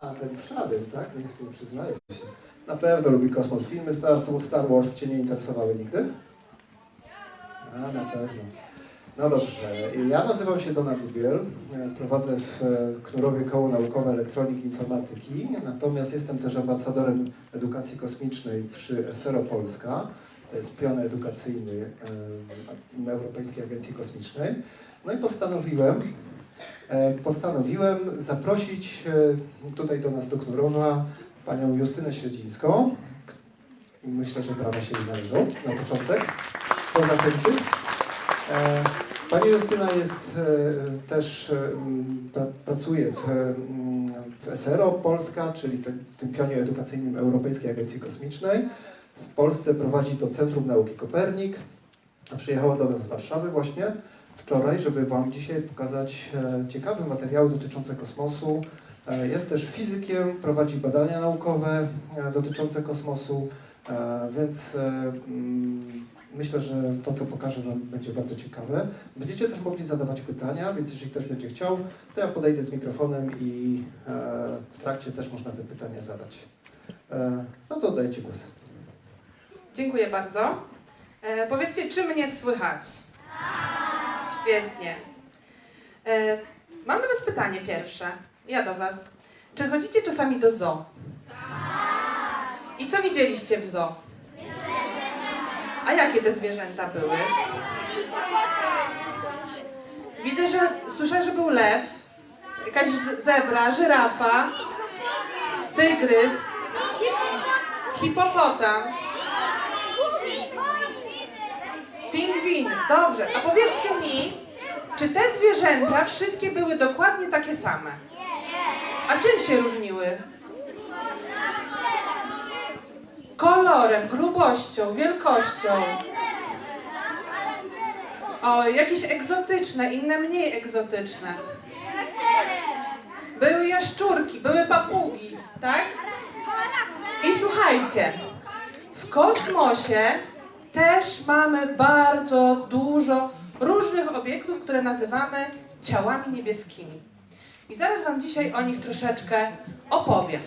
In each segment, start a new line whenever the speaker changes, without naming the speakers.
A ten Szrader, tak? Niech nie przyznaje się. Na pewno lubi kosmos. Filmy Star, Wars Cię nie interesowały nigdy? A, na pewno. No dobrze. Ja nazywam się Donald Dubiel. Prowadzę w e, Knurowie Koło Naukowe Elektroniki i Informatyki. Natomiast jestem też ambasadorem edukacji kosmicznej przy SRO Polska. To jest pion edukacyjny e, Europejskiej Agencji Kosmicznej. No i postanowiłem, e, postanowiłem zaprosić e, tutaj do nas do Knurowa panią Justynę Śledzińską. Myślę, że brawa się jej należą na początek. Kto zachęcił? E, Pani Justyna jest e, też, e, pracuje w, w SRO Polska, czyli tym, pionie edukacyjnym Europejskiej Agencji Kosmicznej. W Polsce prowadzi to Centrum Nauki Kopernik, przyjechała do nas z Warszawy właśnie wczoraj, żeby Wam dzisiaj pokazać e, ciekawe materiały dotyczące kosmosu. E, Jest też fizykiem, prowadzi badania naukowe e, dotyczące kosmosu, więc mm, myślę, że to, co pokażę Wam, będzie bardzo ciekawe. Będziecie też mogli zadawać pytania, więc jeżeli ktoś będzie chciał, to ja podejdę z mikrofonem i w trakcie też można te pytania zadać. No to oddajcie głos.
Dziękuję bardzo. E, powiedzcie, czy mnie słychać? Świetnie. E, mam do Was pytanie pierwsze. Ja do Was. Czy chodzicie czasami do zoo? I co widzieliście w zoo? A jakie te zwierzęta były? Widzę, że słyszę, że był lew, jakaś zebra, żyrafa, tygrys, hipopotam. Pingwin, dobrze. A powiedzcie mi, czy te zwierzęta wszystkie były dokładnie takie same? A czym się różniły? Kolorem, grubością, wielkością. O, jakieś egzotyczne, inne mniej egzotyczne. Były jaszczurki, były papugi, tak? I słuchajcie, w kosmosie też mamy bardzo dużo różnych obiektów, które nazywamy ciałami niebieskimi. I zaraz Wam dzisiaj o nich troszeczkę opowiem.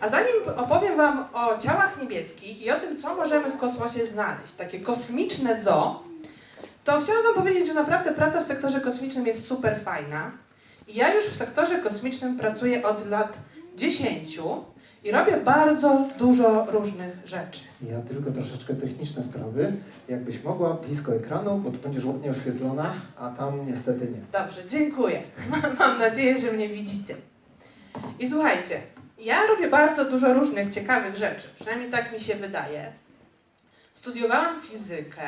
A zanim opowiem Wam o ciałach niebieskich i o tym, co możemy w kosmosie znaleźć, takie kosmiczne zoo, to chciałam Wam powiedzieć, że naprawdę praca w sektorze kosmicznym jest super fajna. I ja już w sektorze kosmicznym pracuję od lat 10 i robię bardzo dużo różnych rzeczy.
Ja tylko troszeczkę techniczne sprawy. Jakbyś mogła blisko ekranu, bo tu będziesz ładnie oświetlona, a tam niestety nie.
Dobrze, dziękuję. Mam- nadzieję, że mnie widzicie. I słuchajcie, ja robię bardzo dużo różnych ciekawych rzeczy, przynajmniej tak mi się wydaje. Studiowałam fizykę,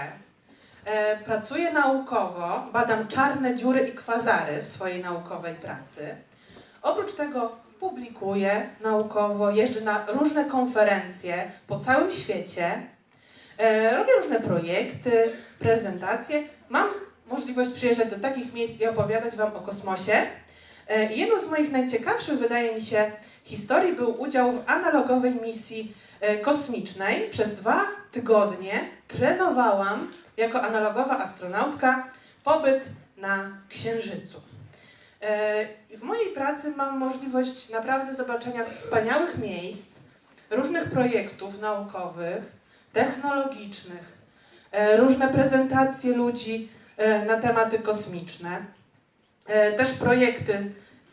e, pracuję naukowo, badam czarne dziury i kwazary w swojej naukowej pracy. Oprócz tego publikuję naukowo, jeżdżę na różne konferencje po całym świecie, e, robię różne projekty, prezentacje. Mam możliwość przyjeżdżać do takich miejsc i opowiadać Wam o kosmosie. E, Jedną z moich najciekawszych, wydaje mi się, historii był udział w analogowej misji e, kosmicznej. Przez dwa tygodnie trenowałam jako analogowa astronautka pobyt na Księżycu. E, W mojej pracy mam możliwość naprawdę zobaczenia wspaniałych miejsc, różnych projektów naukowych, technologicznych, e, różne prezentacje ludzi e, na tematy kosmiczne, też projekty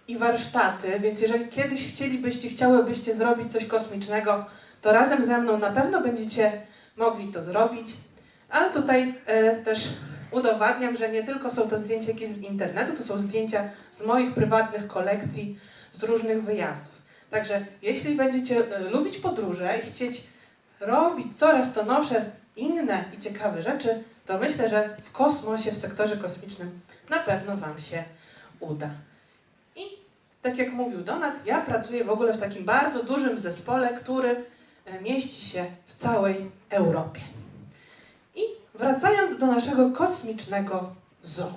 i warsztaty, więc jeżeli kiedyś chcielibyście, chciałybyście zrobić coś kosmicznego, to razem ze mną na pewno będziecie mogli to zrobić. Ale tutaj też udowadniam, że nie tylko są to zdjęcia jakieś z internetu, to są zdjęcia z moich prywatnych kolekcji, z różnych wyjazdów. Także jeśli będziecie e, lubić podróże i chcieć robić coraz to nowsze, inne i ciekawe rzeczy, to myślę, że w kosmosie, w sektorze kosmicznym na pewno Wam się uda. I tak jak mówił Donat, ja pracuję w ogóle w takim bardzo dużym zespole, który e, mieści się w całej Europie. Wracając do naszego kosmicznego zoo.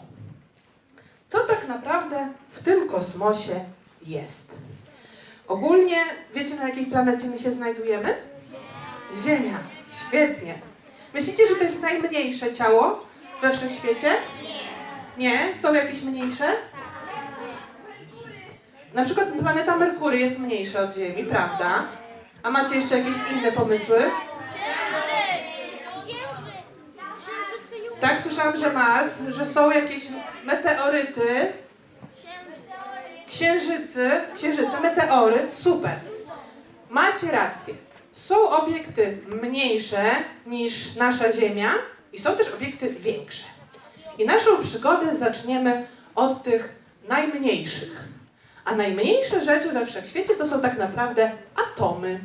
Co tak naprawdę w tym kosmosie jest? Ogólnie wiecie na jakiej planecie my się znajdujemy? Ziemia. Świetnie. Myślicie, że to jest najmniejsze ciało we wszechświecie? Nie. Są jakieś mniejsze? Na przykład planeta Merkury jest mniejsza od Ziemi, prawda? A macie jeszcze jakieś inne pomysły? Tak, słyszałam, że Mars, że są jakieś meteoryty, księżycy, księżyce, meteoryt, super. Macie rację. Są obiekty mniejsze niż nasza Ziemia i są też obiekty większe. I naszą przygodę zaczniemy od tych najmniejszych. A najmniejsze rzeczy we wszechświecie to są tak naprawdę atomy.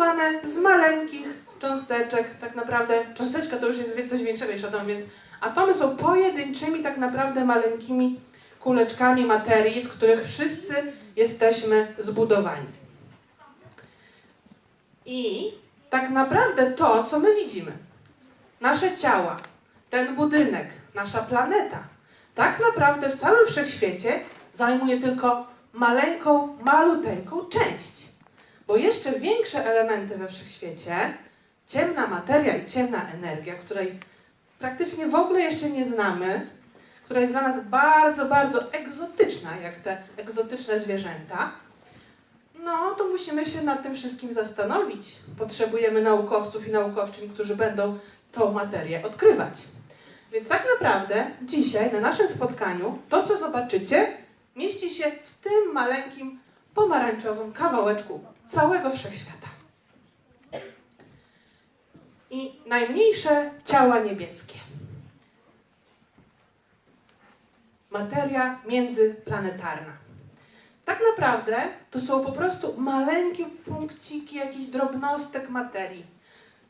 Zbudowane z maleńkich cząsteczek, tak naprawdę cząsteczka to już jest coś większego niż atom, więc atomy są pojedynczymi, tak naprawdę maleńkimi kuleczkami materii, z których wszyscy jesteśmy zbudowani. I tak naprawdę to, co my widzimy, nasze ciała, ten budynek, nasza planeta, tak naprawdę w całym wszechświecie zajmuje tylko maleńką, maluteńką część. Bo jeszcze większe elementy we wszechświecie, ciemna materia i ciemna energia, której praktycznie w ogóle jeszcze nie znamy, która jest dla nas bardzo, bardzo egzotyczna, jak te egzotyczne zwierzęta, no to musimy się nad tym wszystkim zastanowić. Potrzebujemy naukowców i naukowczyń, którzy będą tą materię odkrywać. Więc tak naprawdę dzisiaj na naszym spotkaniu to, co zobaczycie, mieści się w tym maleńkim pomarańczowym kawałeczku całego wszechświata. I najmniejsze ciała niebieskie. Materia międzyplanetarna. Tak naprawdę to są po prostu maleńkie punkciki jakichś drobnostek materii.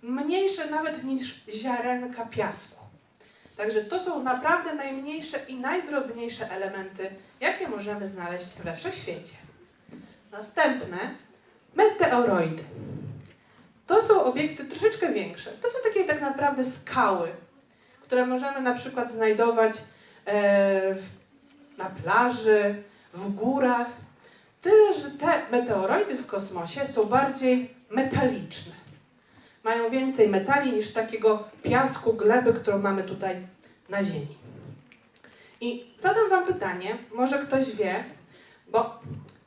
Mniejsze nawet niż ziarenka piasku. Także to są naprawdę najmniejsze i najdrobniejsze elementy, jakie możemy znaleźć we wszechświecie. Następne meteoroidy. To są obiekty troszeczkę większe. To są takie tak naprawdę skały, które możemy na przykład znajdować e, na plaży, w górach. Tyle, że te meteoroidy w kosmosie są bardziej metaliczne. Mają więcej metali niż takiego piasku, gleby, którą mamy tutaj na Ziemi. I zadam Wam pytanie, może ktoś wie, bo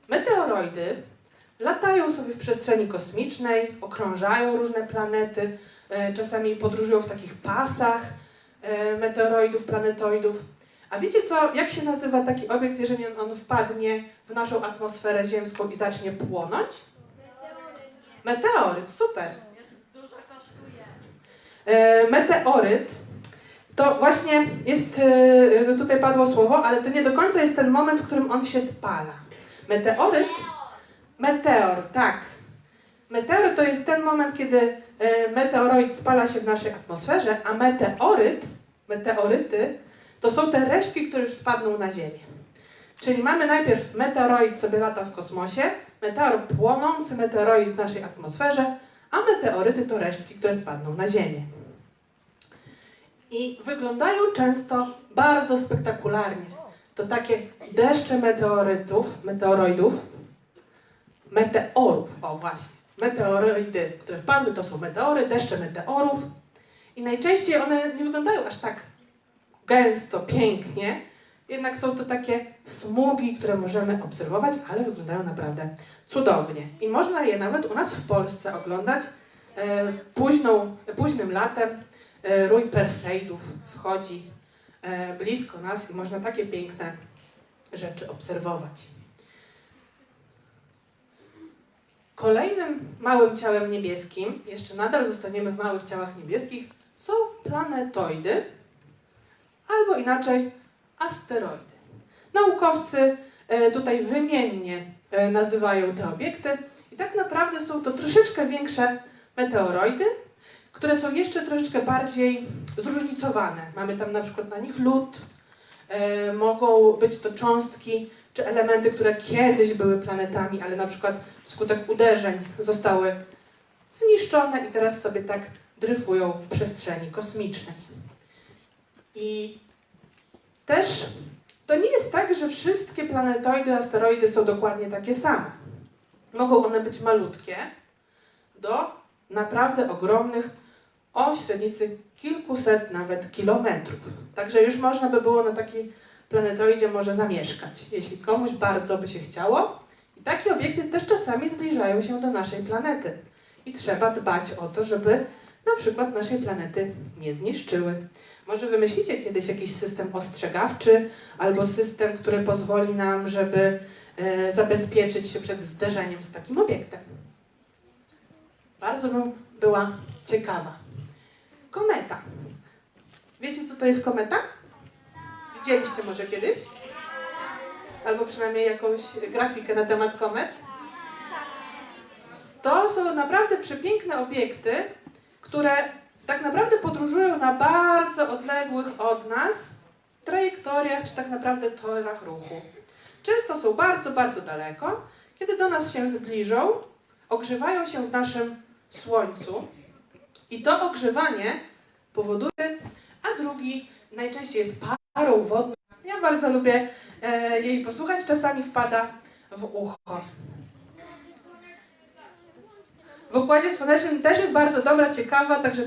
meteoroidy latają sobie w przestrzeni kosmicznej, okrążają różne planety, e, czasami podróżują w takich pasach e, meteoroidów, planetoidów. A wiecie co, jak się nazywa taki obiekt, jeżeli on, wpadnie w naszą atmosferę ziemską i zacznie płonąć? Meteoryt, super.
Dużo kosztuje.
E, meteoryt to właśnie jest, tutaj padło słowo, ale to nie do końca jest ten moment, w którym on się spala. Meteoryt, meteor, tak. Meteor to jest ten moment, kiedy e, meteoroid spala się w naszej atmosferze, a meteoryt, meteoryty, to są te resztki, które już spadną na Ziemię. Czyli mamy najpierw meteoroid sobie lata w kosmosie, meteor płonący meteoroid w naszej atmosferze, a meteoryty to resztki, które spadną na Ziemię. I wyglądają często bardzo spektakularnie. To takie deszcze meteorytów, meteoroidów, meteorów, o właśnie, meteoroidy, które wpadły, to są meteory, deszcze meteorów. I najczęściej one nie wyglądają aż tak gęsto, pięknie, jednak są to takie smugi, które możemy obserwować, ale wyglądają naprawdę cudownie. I można je nawet u nas w Polsce oglądać e, późną, późnym latem. E, rój Perseidów wchodzi blisko nas i można takie piękne rzeczy obserwować. Kolejnym małym ciałem niebieskim, jeszcze nadal zostaniemy w małych ciałach niebieskich, są planetoidy, albo inaczej asteroidy. Naukowcy e, tutaj wymiennie e, nazywają te obiekty i tak naprawdę są to troszeczkę większe meteoroidy, które są jeszcze troszeczkę bardziej zróżnicowane. Mamy tam na przykład na nich lód, e, mogą być to cząstki czy elementy, które kiedyś były planetami, ale na przykład wskutek uderzeń zostały zniszczone i teraz sobie tak dryfują w przestrzeni kosmicznej. I też to nie jest tak, że wszystkie planetoidy, asteroidy są dokładnie takie same. Mogą one być malutkie do naprawdę ogromnych o średnicy kilkuset nawet kilometrów. Także już można by było na taki planetoidzie może zamieszkać, jeśli komuś bardzo by się chciało. I takie obiekty też czasami zbliżają się do naszej planety. I trzeba dbać o to, żeby na przykład naszej planety nie zniszczyły. Może wymyślicie kiedyś jakiś system ostrzegawczy albo system, który pozwoli nam, żeby e, zabezpieczyć się przed zderzeniem z takim obiektem. Bardzo bym była ciekawa. Kometa. Wiecie, co to jest kometa? Widzieliście może kiedyś? Albo przynajmniej jakąś grafikę na temat komet? To są naprawdę przepiękne obiekty, które tak naprawdę podróżują na bardzo odległych od nas trajektoriach, czy tak naprawdę torach ruchu. Często są bardzo, bardzo daleko. Kiedy do nas się zbliżą, ogrzewają się w naszym Słońcu i to ogrzewanie powoduje, a drugi najczęściej jest parą wodną. Ja bardzo lubię e, jej posłuchać, czasami wpada w ucho. W Układzie Słonecznym też jest bardzo dobra, ciekawa, także